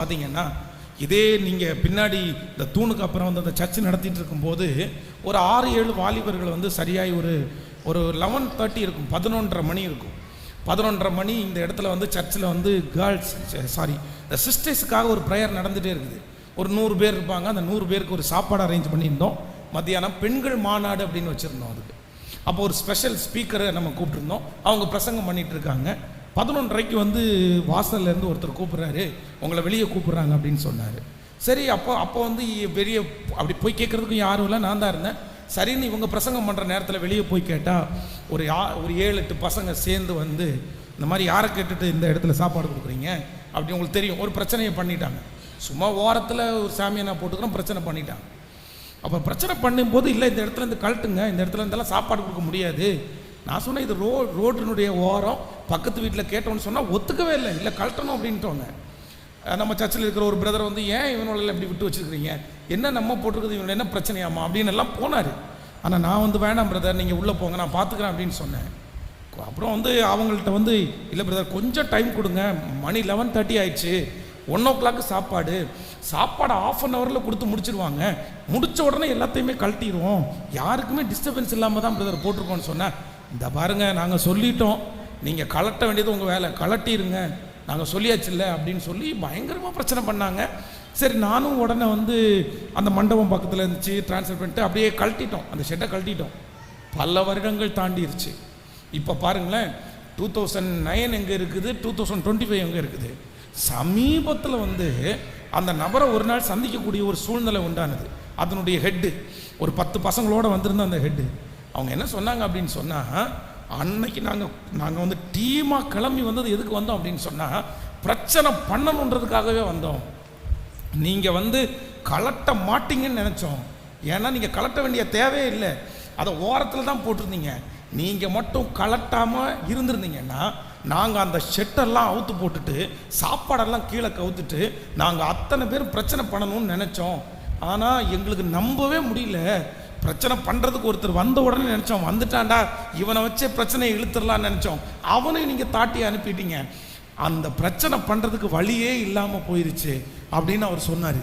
பார்த்தீங்கன்னா இதே நீங்கள் பின்னாடி இந்த தூணுக்கு அப்புறம் வந்து அந்த சர்ச் நடத்திட்டு இருக்கும்போது ஒரு ஆறு ஏழு வாலிபர்கள் வந்து சரியாகி ஒரு ஒரு லெவன் தேர்ட்டி இருக்கும் பதினொன்றரை மணி இருக்கும். பதினொன்றரை மணி இந்த இடத்துல வந்து சர்ச்சில் வந்து கேர்ள்ஸ் சாரி இந்த சிஸ்டர்ஸுக்காக ஒரு ப்ரேயர் நடந்துகிட்டே இருக்குது. ஒரு நூறு பேர் இருப்பாங்க அந்த நூறு பேருக்கு ஒரு சாப்பாடு அரேஞ்ச் பண்ணியிருந்தோம். மத்தியானம் பெண்கள் மாநாடு அப்படின்னு வச்சுருந்தோம் அதுக்கு. அப்போ ஒரு ஸ்பெஷல் ஸ்பீக்கரை நம்ம கூப்பிட்டுருந்தோம். அவங்க பிரசங்கம் பண்ணிகிட்டு இருக்காங்க. பதினொன்றரைக்கு வந்து வாசல்லேருந்து ஒருத்தர் கூப்பிட்றாரு உங்களை வெளியே கூப்பிட்றாங்க அப்படின்னு சொன்னார். சரி அப்போ அப்போ வந்து வெளியே அப்படி போய் கேட்குறதுக்கும் யாரும் இல்லை நான் தான் இருந்தேன். சரின்னு இவங்க பிரசங்கம் பண்ணுற நேரத்தில் வெளியே போய் கேட்டால் ஒரு யா ஒரு ஏழு எட்டு பசங்க சேர்ந்து வந்து இந்த மாதிரி யாரை கேட்டுட்டு இந்த இடத்துல சாப்பாடு கொடுக்குறீங்க? அப்படி உங்களுக்கு தெரியும். ஒரு பிரச்சனையை பண்ணிட்டாங்க. சும்மா ஓரத்தில் ஒரு சாமியை நான் போட்டுக்கிறோம் பிரச்சனை பண்ணிட்டாங்க. அப்போ பிரச்சனை பண்ணும்போது இல்லை இந்த இடத்துல இருந்து கழட்டுங்க. இந்த இடத்துல இருந்தெல்லாம் சாப்பாடு கொடுக்க முடியாது. நான் சொன்னேன் இது ரோ ரோட்டினுடைய ஓரம் பக்கத்து வீட்டில் கேட்டோன்னு சொன்னால் ஒத்துக்கவே இல்லை. இல்லை கழட்டணும் அப்படின்ட்டோங்க நம்ம சர்ச்சில் இருக்கிற ஒரு பிரதர் வந்து ஏன் இவனோட இப்படி விட்டு வச்சிருக்கிறீங்க? என்ன நம்ம போட்டிருக்குது? இவனோட என்ன பிரச்சனையாமா அப்படின்னு எல்லாம் போனார். ஆனால் நான் வந்து வேணாம் பிரதர் நீங்கள் உள்ளே போங்க நான் பார்த்துக்கிறேன் அப்படின்னு சொன்னேன். அப்புறம் வந்து அவங்கள்ட்ட வந்து இல்லை பிரதர் கொஞ்சம் டைம் கொடுங்க. மணி லெவன் தேர்ட்டி ஆயிடுச்சு. ஒன் ஓ கிளாக்கு சாப்பாடு. சாப்பாடு ஆஃப் அன் ஹவரில் கொடுத்து முடிச்சிருவாங்க. முடித்த உடனே எல்லாத்தையுமே கழட்டிடுவோம் யாருக்குமே டிஸ்டர்பன்ஸ் இல்லாமல் தான் பிரதர் போட்டிருக்கோன்னு சொன்னேன். இந்த பாருங்கள் நாங்கள் சொல்லிட்டோம். நீங்கள் கலட்ட வேண்டியது உங்கள் வேலை. கலட்டிடுங்க நாங்கள் சொல்லியாச்சுல்ல அப்படின்னு சொல்லி பயங்கரமாக பிரச்சனை பண்ணாங்க. சரி நானும் உடனே வந்து அந்த மண்டபம் பக்கத்தில் இருந்துச்சு ட்ரான்ஸ்ஃபர் பண்ணிட்டு அப்படியே கழட்டிட்டோம். அந்த ஷெட்டை கழட்டிட்டோம். பல வருடங்கள் தாண்டிருச்சு. இப்போ பாருங்களேன் டூ தௌசண்ட் நைன் எங்கே இருக்குது? டூ தௌசண்ட் டுவெண்ட்டி ஃபைவ் எங்கே இருக்குது? சமீபத்தில் வந்து அந்த நபரை ஒரு நாள் சந்திக்கக்கூடிய ஒரு சூழ்நிலை உண்டானது. அதனுடைய ஹெட்டு ஒரு பத்து பசங்களோட வந்திருந்த அந்த ஹெட்டு அவங்க என்ன சொன்னாங்க அப்படின்னு சொன்னால் அன்னைக்கு நாங்கள் நாங்கள் வந்து டீமாக கிளம்பி வந்தது எதுக்கு வந்தோம் அப்படின்னு சொன்னால் பிரச்சனை பண்ணணுன்றதுக்காகவே வந்தோம். நீங்கள் வந்து கலட்ட மாட்டீங்கன்னு நினச்சோம். ஏன்னா நீங்கள் கலட்ட வேண்டிய தேவையே இல்லை. அதை ஓரத்தில் தான் போட்டிருந்தீங்க. நீங்கள் மட்டும் கலட்டாமல் இருந்திருந்தீங்கன்னா நாங்கள் அந்த ஷெட்டெல்லாம் அவுத்து போட்டுட்டு சாப்பாடெல்லாம் கீழே கவுத்துட்டு நாங்கள் அத்தனை பேர் பிரச்சனை பண்ணணும்னு நினச்சோம். ஆனால் எங்களுக்கு நம்பவே முடியல. பிரச்சனை பண்ணுறதுக்கு ஒருத்தர் வந்த உடனே நினச்சோம் வந்துட்டான்டா இவனை வச்சே பிரச்சனையை இழுத்துடலாம்னு நினச்சோம். அவனையும் நீங்கள் தாட்டி அனுப்பிட்டீங்க. அந்த பிரச்சனை பண்ணுறதுக்கு வழியே இல்லாமல் போயிருச்சு அப்படின்னு அவர் சொன்னார்.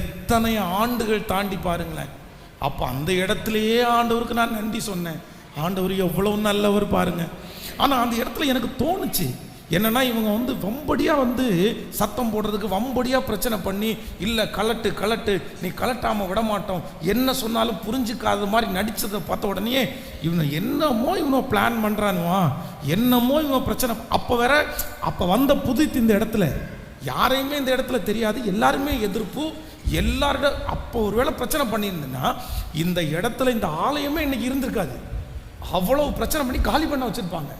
எத்தனை ஆண்டுகள் தாண்டி பாருங்களேன். அப்போ அந்த இடத்துலையே ஆண்டவருக்கு நான் நன்றி சொன்னேன். ஆண்டவர் எவ்வளோ நல்லவர் பாருங்க. ஆனால் அந்த இடத்துல எனக்கு தோணுச்சு. என்னன்னா இவங்க வந்து வம்படியாக வந்து சத்தம் போடுறதுக்கு வம்படியாக பிரச்சனை பண்ணி இல்லை கலட்டு கலட்டு நீ கலட்டாமல் விட மாட்டோம் என்ன சொன்னாலும் புரிஞ்சுக்காத மாதிரி நடித்ததை பார்த்த உடனே இவனை என்னமோ இவனோ பிளான் பண்ணுறானுவா என்னமோ இவன் பிரச்சனை. அப்போ வேற அப்போ வந்த புதுத்து இந்த இடத்துல யாரையுமே இந்த இடத்துல தெரியாது. எல்லாருமே எதிர்ப்பு. எல்லாரோட அப்போ ஒருவேளை பிரச்சனை பண்ணியிருந்தேன்னா இந்த இடத்துல இந்த ஆலயமே இன்னைக்கு இருந்திருக்காது. அவ்வளோ பிரச்சனை பண்ணி காலி பண்ண வச்சுருப்பாங்க.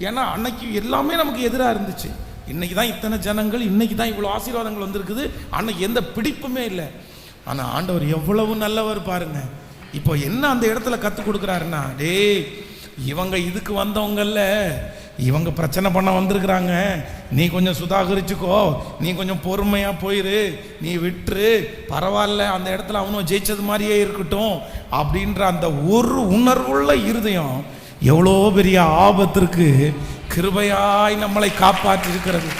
ஏன்னா அன்னைக்கு எல்லாமே நமக்கு எதிராக இருந்துச்சு. இன்னைக்கு தான் இத்தனை ஜனங்கள் இன்னைக்கு தான் இவ்வளோ ஆசீர்வாதங்கள் வந்திருக்குது. அன்னைக்கு எந்த பிடிப்புமே இல்லை. ஆனால் ஆண்டவர் எவ்வளவு நல்லவர் பாருங்க. இப்போ என்ன அந்த இடத்துல கற்றுக் கொடுக்குறாருன்னா டேய் இவங்க இதுக்கு வந்தவங்கல்ல இவங்க பிரச்சனை பண்ண வந்திருக்கிறாங்க. நீ கொஞ்சம் சுதாகரிச்சுக்கோ. நீ கொஞ்சம் பொறுமையாக போயிரு. நீ விட்டுரு. பரவாயில்ல அந்த இடத்துல அவனும் ஜெயிச்சது மாதிரியே இருக்கட்டும். அப்படின்ற அந்த ஒரு உணர்வுள்ள இருதயம் எவ்வளோ பெரிய ஆபத்திற்கு கிருபையாய் நம்மளை காப்பாற்றிருக்கிறது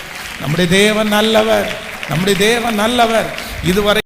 நம்முடைய தேவன் நல்லவர். நம்முடைய தேவன் நல்லவர். இதுவரை